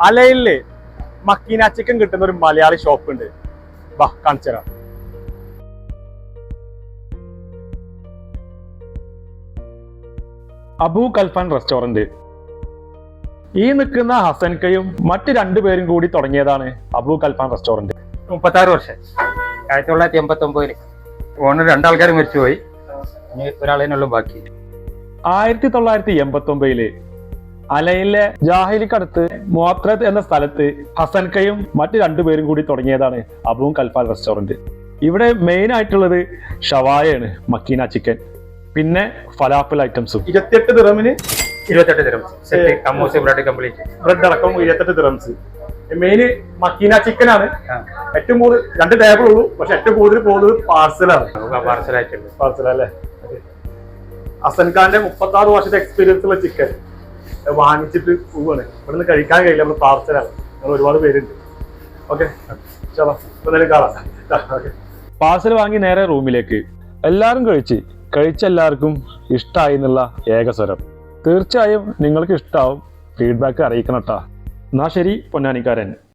അലയിൽ മക്കീന chicken കിട്ടുന്ന ഒരു Malayali shop ഉണ്ട്. വാ കാണിച്ചു തരാം. അബൂ കൽഫാൻ റെസ്റ്റോറന്റ് ഈ നിൽക്കുന്ന ഹസൻകയും മറ്റു രണ്ടുപേരും കൂടി തുടങ്ങിയതാണ് അബു കൽഫാൻ റെസ്റ്റോറന്റ് മുപ്പത്താറ് വർഷം. ആയിരത്തി തൊള്ളായിരത്തി എൺപത്തി ഒമ്പതിൽ ഓണർ രണ്ടാൾക്കാർ മരിച്ചുപോയി. ഇനി ഒരാളേനുള്ളൂ ബാക്കി. ആയിരത്തി തൊള്ളായിരത്തി എൺപത്തി ഒമ്പതിൽ അലയിലെ ജാഹിലിക്കടുത്ത് മോത്രത്ത് എന്ന സ്ഥലത്ത് ഹസൻകയും മറ്റു രണ്ടുപേരും കൂടി തുടങ്ങിയതാണ് അബുവും കൽഫാൽ റെസ്റ്റോറന്റ്. ഇവിടെ മെയിൻ ആയിട്ടുള്ളത് ഷവായയാണ് മക്കീന ചിക്കൻ. പിന്നെ ഫലാപ്പിൾ ഐറ്റംസും. ഇരുപത്തിയെട്ട് ദിറമിന് ഇരുപത്തെട്ട് dirhams set hummus bread complete bread അടക്കം ഇരുപത്തെട്ട് ദിറംസ്. മെയിൻ മക്കീന ചിക്കൻ ആണ്. ഏറ്റവും കൂടുതൽ രണ്ട് ടേബിൾ ഉള്ളൂ പക്ഷെ ഏറ്റവും കൂടുതൽ പോകുന്നത് പാർസലാണ് പാർസലായിട്ടുണ്ട് പാർസൽ അല്ലേ? ഹസൻ ഖാന്റെ മുപ്പത്തി ആറ് വർഷത്തെ എക്സ്പീരിയൻസ് ഉള്ള ചിക്കൻ വാങ്ങിച്ചിട്ട് പോവാണ്. നിന്ന് കഴിക്കാൻ കഴിയില്ല നമ്മൾ പാർസലാണ്. നമ്മൾ ഒരുപാട് പേരുണ്ട്. ഓക്കെ? ചലോ ഇപ്പൊ കാണാം. പാർസൽ വാങ്ങി നേരെ റൂമിലേക്ക്. എല്ലാവരും കഴിച്ച്. കഴിച്ച എല്ലാവർക്കും ഇഷ്ടമായി എന്നുള്ള ഏക സ്വരം. തീർച്ചയായും നിങ്ങൾക്ക് ഇഷ്ടമാവും ഫീഡ്ബാക്ക് അറിയിക്കണം കേട്ടാ എന്നാ ശരി പൊന്നാനിക്കാരൻ.